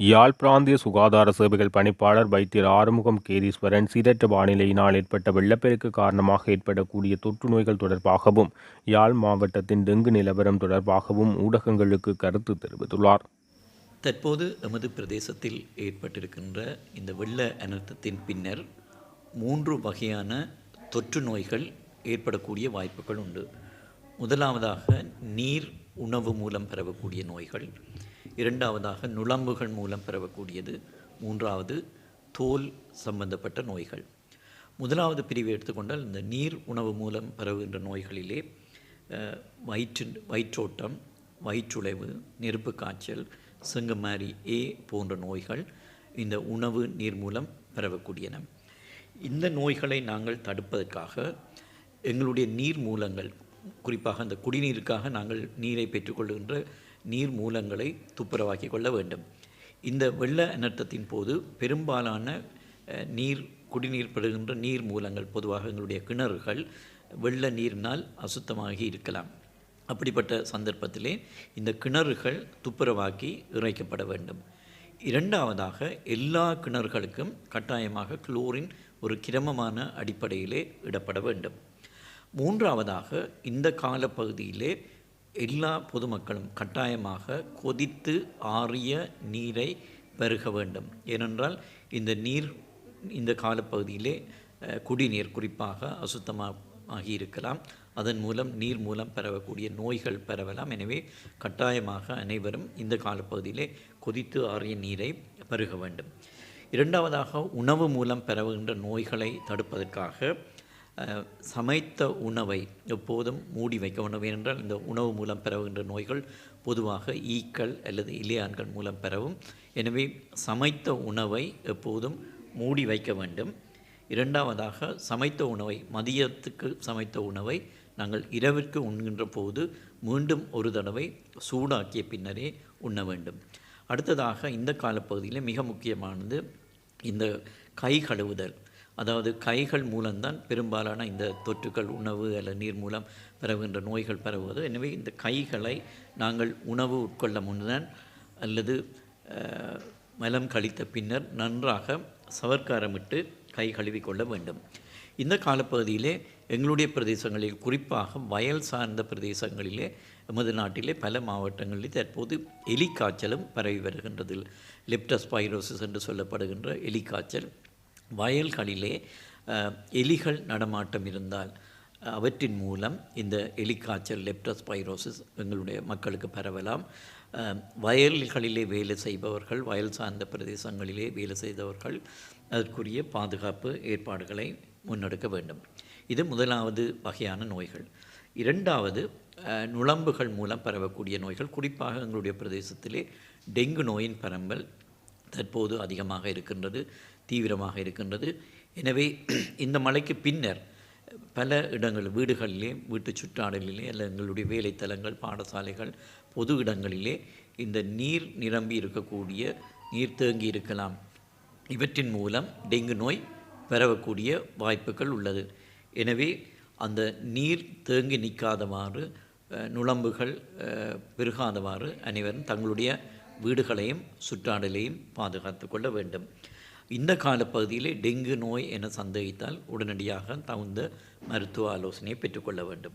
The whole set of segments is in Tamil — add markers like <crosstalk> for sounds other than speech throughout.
யாழ் பிராந்திய சுகாதார சேவைகள் பணிப்பாளர் வைத்தியர் ஆறுமுகம் கேதீஸ்வரன் சீரற்ற வானிலையினால் ஏற்பட்ட வெள்ளப்பெருக்கு காரணமாக ஏற்படக்கூடிய தொற்று நோய்கள் தொடர்பாகவும் யாழ் மாவட்டத்தின் டெங்கு நிலவரம் தொடர்பாகவும் ஊடகங்களுக்கு கருத்து தெரிவித்துள்ளார். தற்போது எமது பிரதேசத்தில் ஏற்பட்டிருக்கின்ற இந்த வெள்ள அனர்த்தத்தின் பின்னர் மூன்று வகையான தொற்று நோய்கள் ஏற்படக்கூடிய வாய்ப்புகள் உண்டு. முதலாவதாக நீர் உணவு மூலம் பரவக்கூடிய நோய்கள் இரண்டாவதாக நுளம்புகள் மூலம் பரவக்கூடியது மூன்றாவது தோல் சம்பந்தப்பட்ட நோய்கள். முதலாவது பிரிவை எடுத்துக்கொண்டால் இந்த நீர் உணவு மூலம் பரவுகின்ற நோய்களிலே வயிற்று வயிற்றோட்டம் வயிற்றுளைவு நெருப்பு காய்ச்சல் செங்கமாரி ஏ போன்ற நோய்கள் இந்த உணவு நீர் மூலம் பரவக்கூடியன இந்த நோய்களை நாங்கள் தடுப்பதற்காக எங்களுடைய நீர் மூலங்கள் குறிப்பாக அந்த குடிநீருக்காக நாங்கள் நீரை பெற்றுக்கொள்கின்ற நீர் மூலங்களை துப்புரவாக்கி கொள்ள வேண்டும். இந்த வெள்ள அனர்த்தத்தின் போது பெரும்பாலான நீர் குடிநீர் பெறுகின்ற நீர் மூலங்கள் பொதுவாக எங்களுடைய கிணறுகள் வெள்ள நீரினால் அசுத்தமாகி இருக்கலாம். அப்படிப்பட்ட சந்தர்ப்பத்திலே இந்த கிணறுகள் துப்புரவாக்கி இறைக்கப்பட வேண்டும். இரண்டாவதாக எல்லா கிணறுகளுக்கும் கட்டாயமாக குளோரின் ஒரு கிரமமான அடிப்படையிலே இடப்பட வேண்டும். மூன்றாவதாக இந்த காலப்பகுதியிலே எல்லா பொதுமக்களும் கட்டாயமாக கொதித்து ஆறிய நீரை பருக வேண்டும். ஏனென்றால் இந்த நீர் இந்த காலப்பகுதியிலே குடிநீர் குறிப்பாக அசுத்தமாக ஆகியிருக்கலாம். அதன் மூலம் நீர் மூலம் பரவக்கூடிய நோய்கள் பரவலாம். எனவே கட்டாயமாக அனைவரும் இந்த காலப்பகுதியிலே கொதித்து ஆறிய நீரை பருக வேண்டும். இரண்டாவதாக உணவு மூலம் பரவுகின்ற நோய்களை தடுப்பதற்காக சமைத்த உணவை எப்போதும் மூடி வைக்க வேண்டும். ஏனென்றால் இந்த உணவு மூலம் பரவுகின்ற நோய்கள் பொதுவாக ஈக்கள் அல்லது இலையான்கள் மூலம் பரவும் எனவே சமைத்த உணவை எப்போதும் மூடி வைக்க வேண்டும். இரண்டாவதாக சமைத்த உணவை மதியத்துக்கு சமைத்த உணவை நாங்கள் இரவிற்கு உண்கின்ற போது மீண்டும் ஒரு தடவை சூடாக்கிய பின்னரே உண்ண வேண்டும். அடுத்ததாக இந்த காலப்பகுதியில் மிக முக்கியமானது இந்த கை கழுவுதல். அதாவது கைகள் மூலம்தான் பெரும்பாலான இந்த தொற்றுகள் உணவு அல்லது நீர் மூலம் பரவுகின்ற நோய்கள் பரவுவது. எனவே இந்த கைகளை நாங்கள் உணவு உட்கொள்ள முன்னர் அல்லது மலம் கழித்த பின்னர் நன்றாக சவர்க்காரமிட்டு கை கழுவிக்கொள்ள வேண்டும். இந்த காலப்பகுதியிலே எங்களுடைய பிரதேசங்களில் குறிப்பாக வயல் சார்ந்த பிரதேசங்களிலே எமது நாட்டிலே பல மாவட்டங்களில் தற்போது எலிக்காய்ச்சலும் பரவி வருகின்றது. லெப்டஸ்பைரோசிஸ் என்று சொல்லப்படுகின்ற எலிக்காய்ச்சல். வயல்களிலே எலிகள் நடமாட்டம் இருந்தால் அவற்றின் மூலம் இந்த எலிக்காய்ச்சல் லெப்டஸ்பைரோசிஸ் எங்களுடைய மக்களுக்கு பரவலாம். வயல்களிலே வேலை செய்பவர்கள் வயல் சார்ந்த பிரதேசங்களிலே வேலை செய்தவர்கள் அதற்குரிய பாதுகாப்பு ஏற்பாடுகளை முன்னெடுக்க வேண்டும். இது முதலாவது வகையான நோய்கள். இரண்டாவது நுழம்புகள் மூலம் பரவக்கூடிய நோய்கள். குறிப்பாக எங்களுடைய பிரதேசத்திலே டெங்கு நோயின் பரம்பல் தற்போது அதிகமாக இருக்கின்றது. தீவிரமாக இருக்கின்றது. எனவே <clears throat> இந்த மழைக்கு பின்னர் பல இடங்கள் வீடுகளிலே வீட்டு சுற்றாடலிலே அல்ல எங்களுடைய வேலைத்தலங்கள் பாடசாலைகள் பொது இடங்களிலே இந்த நீர் நிரம்பி இருக்கக்கூடிய நீர் தேங்கி இருக்கலாம். இவற்றின் மூலம் டெங்கு நோய் பரவக்கூடிய வாய்ப்புகள் உள்ளது. எனவே அந்த நீர் தேங்கி நிற்காதவாறு நுழம்புகள் பெருகாதவாறு அனைவரும் தங்களுடைய வீடுகளையும் சுற்றாடலையும் பாதுகாத்து கொள்ள வேண்டும். இந்த காலப்பகுதியிலே டெங்கு நோய் என சந்தேகித்தால் உடனடியாக தகுந்த மருத்துவ ஆலோசனையை பெற்றுக்கொள்ள வேண்டும்.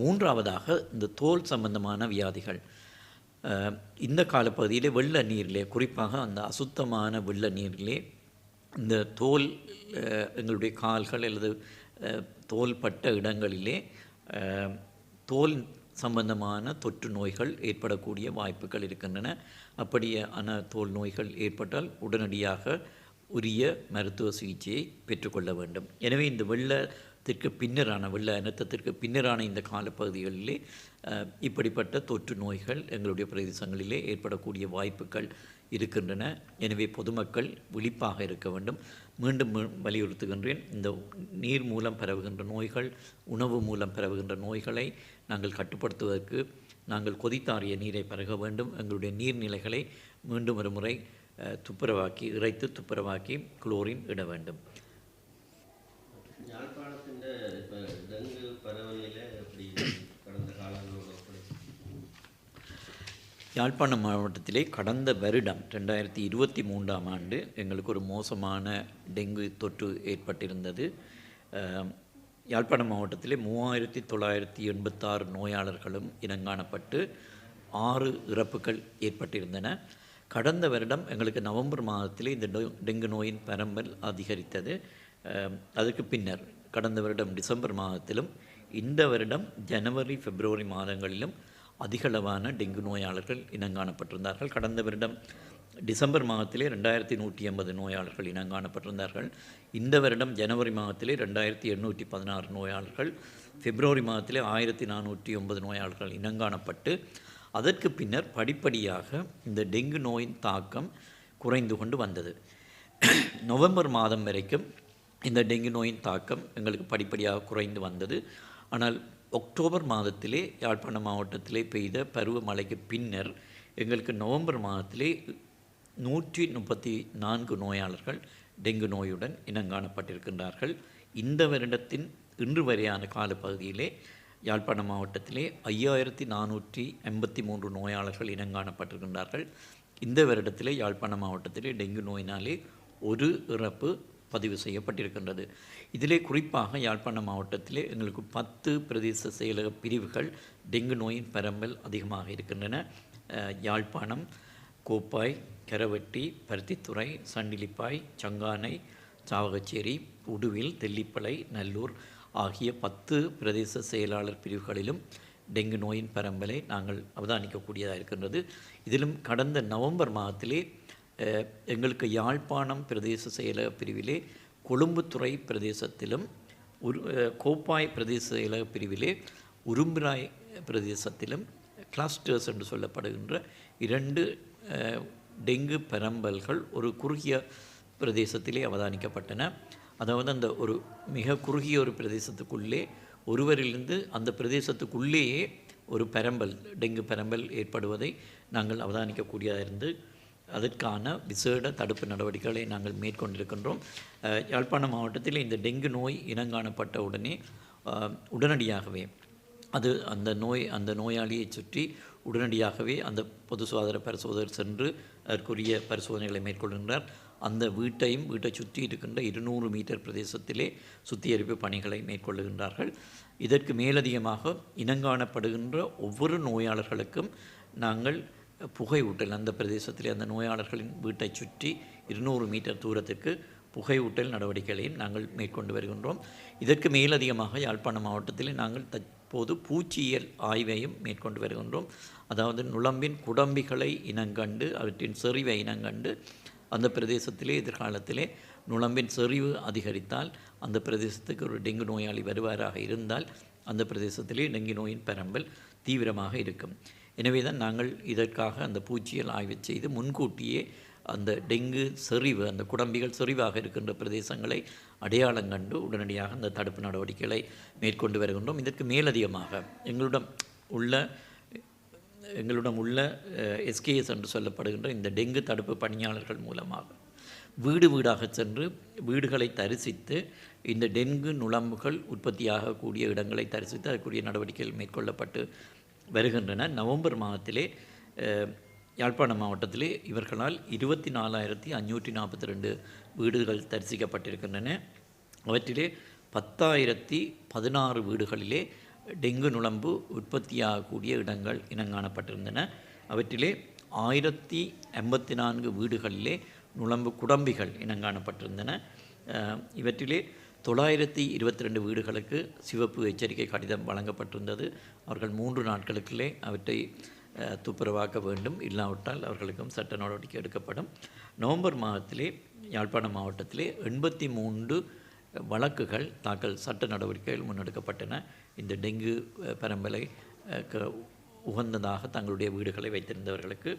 மூன்றாவதாக இந்த தோல் சம்பந்தமான வியாதிகள். இந்த காலப்பகுதியிலே வெள்ள நீரிலே குறிப்பாக அந்த அசுத்தமான வெள்ள நீரிலே இந்த தோல் எங்களுடைய கால்கள் அல்லது தோல்பட்ட இடங்களிலே தோல் சம்பந்தமான தொற்று நோய்கள் ஏற்படக்கூடிய வாய்ப்புகள் இருக்கின்றன. அப்படியான தோல் நோய்கள் ஏற்பட்டால் உடனடியாக உரிய மருத்துவ சிகிச்சையை பெற்றுக்கொள்ள வேண்டும். எனவே இந்த வெள்ளத்திற்கு பின்னரான வெள்ள அனர்த்தத்திற்கு பின்னரான இந்த காலப்பகுதிகளிலே இப்படிப்பட்ட தொற்று நோய்கள் எங்களுடைய பிரதேசங்களிலே ஏற்படக்கூடிய வாய்ப்புகள் இருக்கின்றன. எனவே பொதுமக்கள் விழிப்பாக இருக்க வேண்டும். மீண்டும் வலியுறுத்துகின்றேன். இந்த நீர் மூலம் பரவுகின்ற நோய்கள் உணவு மூலம் பரவுகின்ற நோய்களை நாங்கள் கட்டுப்படுத்துவதற்கு நாங்கள் கொதித்தாறிய நீரை பருக வேண்டும். எங்களுடைய நீர்நிலைகளை மீண்டும் ஒரு முறை துப்புரவாக்கி இறைத்து துப்புரவாக்கி குளோரின் இட வேண்டும். யாழ்ப்பாணம் மாவட்டத்திலே கடந்த வருடம் ரெண்டாயிரத்தி இருபத்தி மூன்றாம் ஆண்டு எங்களுக்கு ஒரு மோசமான டெங்கு தொற்று ஏற்பட்டிருந்தது. யாழ்ப்பாணம் மாவட்டத்திலே மூவாயிரத்தி தொள்ளாயிரத்தி எண்பத்தாறு நோயாளர்களும் இனங்காணப்பட்டு ஆறு இறப்புகள் ஏற்பட்டிருந்தன. கடந்த வருடம் எங்களுக்கு நவம்பர் மாதத்திலே இந்த டெங்கு நோயின் பரம்பல் அதிகரித்தது. அதுக்கு பின்னர் கடந்த வருடம் டிசம்பர் மாதத்திலும் இந்த வருடம் ஜனவரி பிப்ரவரி மாதங்களிலும் அதிகளவான டெங்கு நோயாளர்கள் இனங்காணப்பட்டிருந்தார்கள். கடந்த வருடம் டிசம்பர் மாதத்திலே ரெண்டாயிரத்தி நூற்றி எண்பது நோயாளர்கள் இனங்காணப்பட்டிருந்தார்கள். இந்த வருடம் ஜனவரி மாதத்திலே ரெண்டாயிரத்தி எண்ணூற்றி பதினாறு நோயாளர்கள். பிப்ரவரி மாதத்திலே ஆயிரத்தி நானூற்றி ஒன்பது நோயாளர்கள் இனங்காணப்பட்டு அதற்கு பின்னர் படிப்படியாக இந்த டெங்கு நோயின் தாக்கம் குறைந்து கொண்டு வந்தது. நவம்பர் மாதம் வரைக்கும் இந்த டெங்கு நோயின் தாக்கம் எங்களுக்கு படிப்படியாக குறைந்து வந்தது. ஆனால் அக்டோபர் மாதத்திலே யாழ்ப்பாணம் மாவட்டத்திலே பெய்த பருவமழைக்கு பின்னர் எங்களுக்கு நவம்பர் மாதத்திலே நூற்றி முப்பத்தி நான்கு நோயாளர்கள் டெங்கு நோயுடன் இனங்காணப்பட்டிருக்கின்றார்கள். இந்த வருடத்தின் இன்று வரையான காலப்பகுதியிலே யாழ்ப்பாணம் மாவட்டத்திலே ஐயாயிரத்தி நானூற்றி எண்பத்தி மூன்று நோயாளர்கள் இனங்காணப்பட்டிருக்கின்றார்கள். இந்த வருடத்திலே யாழ்ப்பாணம் மாவட்டத்திலே டெங்கு நோயினாலே ஒரு இறப்பு பதிவு செய்யப்பட்டிருக்கின்றது. இதிலே குறிப்பாக யாழ்ப்பாணம் மாவட்டத்திலே எங்களுக்கு பத்து பிரதேச செயலக பிரிவுகள் டெங்கு நோயின் பரம்பல் அதிகமாக இருக்கின்றன. யாழ்ப்பாணம் கோப்பாய் கரவட்டி பருத்தித்துறை சண்டிலிப்பாய் சங்கானை சாவகச்சேரி உடுவில் தெல்லிப்பளை நல்லூர் ஆகிய பத்து பிரதேச செயலாளர் பிரிவுகளிலும் டெங்கு நோயின் பரம்பலை நாங்கள் அவதானிக்கக்கூடியதாக இருக்கின்றது. இதிலும் கடந்த நவம்பர் மாதத்திலே எங்களுக்கு யாழ்ப்பாணம் பிரதேச செயலக பிரிவிலே கொழும்புத்துறை பிரதேசத்திலும் உரு கோப்பாய் பிரதேச செயலக பிரிவிலே உரும்பிராய் பிரதேசத்திலும் கிளஸ்டர்ஸ் என்று சொல்லப்படுகின்ற இரண்டு டெங்கு பரம்பல்கள் ஒரு குறுகிய பிரதேசத்திலே அவதானிக்கப்பட்டன. அதாவது அந்த ஒரு மிக குறுகிய ஒரு பிரதேசத்துக்குள்ளே ஒருவரிலிருந்து அந்த பிரதேசத்துக்குள்ளேயே ஒரு பெரம்பல் டெங்கு பெரம்பல் ஏற்படுவதை நாங்கள் அவதானிக்கக்கூடியதாக இருந்து அதற்கான விசேட தடுப்பு நடவடிக்கைகளை நாங்கள் மேற்கொண்டிருக்கின்றோம். யாழ்ப்பாணம் மாவட்டத்தில் இந்த டெங்கு நோய் இனங்காணப்பட்ட உடனே உடனடியாகவே அது அந்த நோய் அந்த நோயாளியை சுற்றி உடனடியாகவே அந்த பொது சுகாதார பரிசோதகர் சென்று அதற்குரிய பரிசோதனைகளை மேற்கொள்கின்றார். அந்த வீட்டையும் வீட்டை சுற்றி இருக்கின்ற இருநூறு மீட்டர் பிரதேசத்திலே சுத்திகரிப்பு பணிகளை மேற்கொள்ளுகின்றார்கள். இதற்கு மேலதிகமாக இனங்காணப்படுகின்ற ஒவ்வொரு நோயாளர்களுக்கும் நாங்கள் புகையூட்டல் அந்த பிரதேசத்திலே அந்த நோயாளர்களின் வீட்டை சுற்றி இருநூறு மீட்டர் தூரத்துக்கு புகையூட்டல் நடவடிக்கைகளையும் நாங்கள் மேற்கொண்டு வருகின்றோம். இதற்கு மேலதிகமாக யாழ்ப்பாணம் மாவட்டத்தில் நாங்கள் தற்போது பூச்சியியல் ஆய்வையும் மேற்கொண்டு வருகின்றோம். அதாவது நுழம்பின் குடம்பிகளை இனங்கண்டு அவற்றின் செறிவை இனங்கண்டு அந்த பிரதேசத்திலே எதிர்காலத்திலே நுழம்பின் செறிவு அதிகரித்தால் அந்த பிரதேசத்துக்கு ஒரு டெங்கு நோயாளி வருவாராக இருந்தால் அந்த பிரதேசத்திலே டெங்கு நோயின் பரம்பல் தீவிரமாக இருக்கும். எனவே தான் நாங்கள் இதற்காக அந்த பூச்சியல் ஆய்வு செய்து முன்கூட்டியே அந்த டெங்கு செறிவு அந்த குடம்பிகள் செறிவாக இருக்கின்ற பிரதேசங்களை அடையாளம் கண்டு உடனடியாக அந்த தடுப்பு நடவடிக்கைகளை மேற்கொண்டு வருகின்றோம். இதற்கு மேலதிகமாக எங்களிடம் உள்ள எங்களிடம் உள்ள எஸ்கேஎஸ் என்று சொல்லப்படுகின்ற இந்த டெங்கு தடுப்பு பணியாளர்கள் மூலமாக வீடு வீடாக சென்று வீடுகளை தரிசித்து இந்த டெங்கு நுழம்புகள் உற்பத்தியாகக்கூடிய இடங்களை தரிசித்து அதற்குரிய நடவடிக்கைகள் மேற்கொள்ளப்பட்டு வருகின்றன. நவம்பர் மாதத்திலே யாழ்ப்பாணம் மாவட்டத்திலே இவர்களால் இருபத்தி நாலாயிரத்தி அஞ்சூற்றி நாற்பத்தி ரெண்டு வீடுகள் தரிசிக்கப்பட்டிருக்கின்றன. அவற்றிலே பத்தாயிரத்தி பதினாறு வீடுகளிலே டெங்கு நுழம்பு உற்பத்தியாகக்கூடிய இடங்கள் இனங்காணப்பட்டிருந்தன அவற்றிலே ஆயிரத்தி எண்பத்தி நான்கு வீடுகளிலே நுழம்பு குடம்பிகள் இனங்காணப்பட்டிருந்தன இவற்றிலே தொள்ளாயிரத்தி இருபத்தி ரெண்டு வீடுகளுக்கு சிவப்பு எச்சரிக்கை கடிதம் வழங்கப்பட்டிருந்தது. அவர்கள் மூன்று நாட்களுக்குள்ளே அவற்றை துப்புரவாக்க வேண்டும். இல்லாவிட்டால் அவர்களுக்கும் சட்ட நடவடிக்கை எடுக்கப்படும். நவம்பர் மாதத்திலே யாழ்ப்பாணம் மாவட்டத்திலே எண்பத்தி மூன்று வழக்குகள் தாக்கல் சட்ட நடவடிக்கைகள் முன்னெடுக்கப்பட்டன. இந்த டெங்கு பரம்பலை க- உகந்ததாக தங்களுடைய வீடுகளை வைத்திருந்தவர்களுக்கு.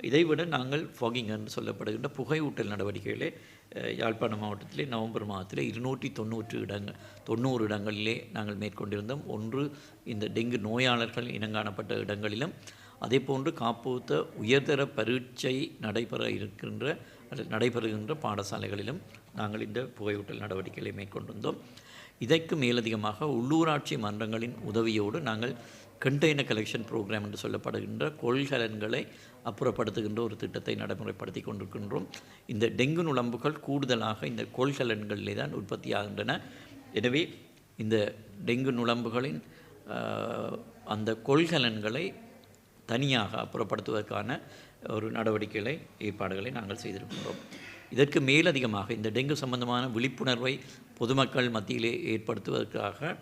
இதைவிட நாங்கள் ஃபாகிங் என்று சொல்லப்படுகின்ற புகையூட்டல் நடவடிக்கைகளை யாழ்ப்பாண யாழ்ப்பாணம் மாவட்டத்திலே நவம்பர் மாதத்தில் இருநூற்றி தொண்ணூற்று இடங்கள் தொண்ணூறு இடங்களிலே நாங்கள் மேற்கொண்டிருந்தோம். ஒன்று இந்த டெங்கு நோயாளர்கள் இனங்காணப்பட்ட இடங்களிலும் அதே போன்று காப்போத்த உயர்தர பரீட்சை நடைபெற இருக்கின்ற அல்லது நடைபெறுகின்ற பாடசாலைகளிலும் நாங்கள் இந்த புகையூட்டல் நடவடிக்கைகளை மேற்கொண்டு வந்தோம் இதற்கு மேலதிகமாக உள்ளூராட்சி மன்றங்களின் உதவியோடு நாங்கள் கண்டெய்னர் கலெக்ஷன் ப்ரோக்ராம் என்று சொல்லப்படுகின்ற கொள்கலன்களை அப்புறப்படுத்துகின்ற ஒரு திட்டத்தை நடைமுறைப்படுத்தி கொண்டிருக்கின்றோம். இந்த டெங்கு நுழம்புகள் கூடுதலாக இந்த கொள்கலன்களிலே தான் உற்பத்தியாகின்றன. எனவே இந்த டெங்கு நுழம்புகளின் அந்த கொள்கலன்களை தனியாக அப்புறப்படுத்துவதற்கான ஒரு நடவடிக்கைகளை ஏற்பாடுகளை நாங்கள் செய்திருக்கின்றோம். இதற்கு மேலதிகமாக இந்த டெங்கு சம்பந்தமான விழிப்புணர்வை பொதுமக்கள் மத்தியிலே ஏற்படுத்துவதற்காக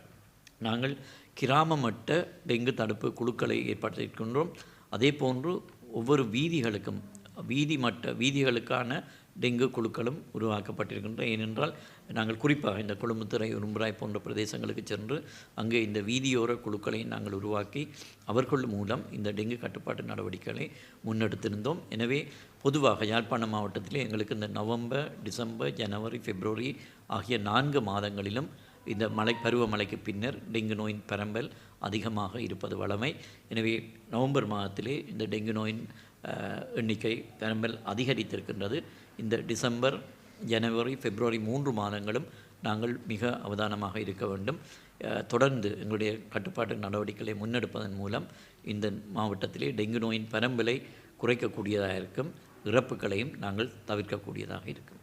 நாங்கள் கிராம மட்ட டெங்கு தடுப்பு குழுக்களை ஏற்படுத்தியிருக்கின்றோம். அதே போன்று ஒவ்வொரு வீதிகளுக்கும் வீதி மட்ட வீதிகளுக்கான டெங்கு குழுக்களும் உருவாக்கப்பட்டிருக்கின்றன. ஏனென்றால் நாங்கள் குறிப்பாக இந்த கொழும்புத்துறை உரும்புராய் போன்ற பிரதேசங்களுக்கு சென்று அங்கே இந்த வீதியோர குழுக்களை நாங்கள் உருவாக்கி அவர்கள் மூலம் இந்த டெங்கு கட்டுப்பாட்டு நடவடிக்கைகளை முன்னெடுத்திருந்தோம். எனவே பொதுவாக யாழ்ப்பாணம் மாவட்டத்திலே எங்களுக்கு இந்த நவம்பர் டிசம்பர் ஜனவரி பிப்ரவரி ஆகிய நான்கு மாதங்களிலும் இந்த மழை பருவமழைக்கு பின்னர் டெங்கு நோயின் பரம்பல் அதிகமாக இருப்பது வளமை எனவே நவம்பர் மாதத்திலே இந்த டெங்கு நோயின் எண்ணிக்கை பரம்பல் அதிகரித்திருக்கின்றது. இந்த டிசம்பர் ஜனவரி பிப்ரவரி மூன்று மாதங்களும் நாங்கள் மிக அவதானமாக இருக்க வேண்டும். தொடர்ந்து எங்களுடைய கட்டுப்பாட்டு நடவடிக்கைகளை முன்னெடுப்பதன் மூலம் இந்த மாவட்டத்திலே டெங்கு நோயின் பரம்பலை குறைக்கக்கூடியதாக இருக்கும். இறப்புகளையும் நாங்கள் தவிர்க்கக்கூடியதாக இருக்கும்.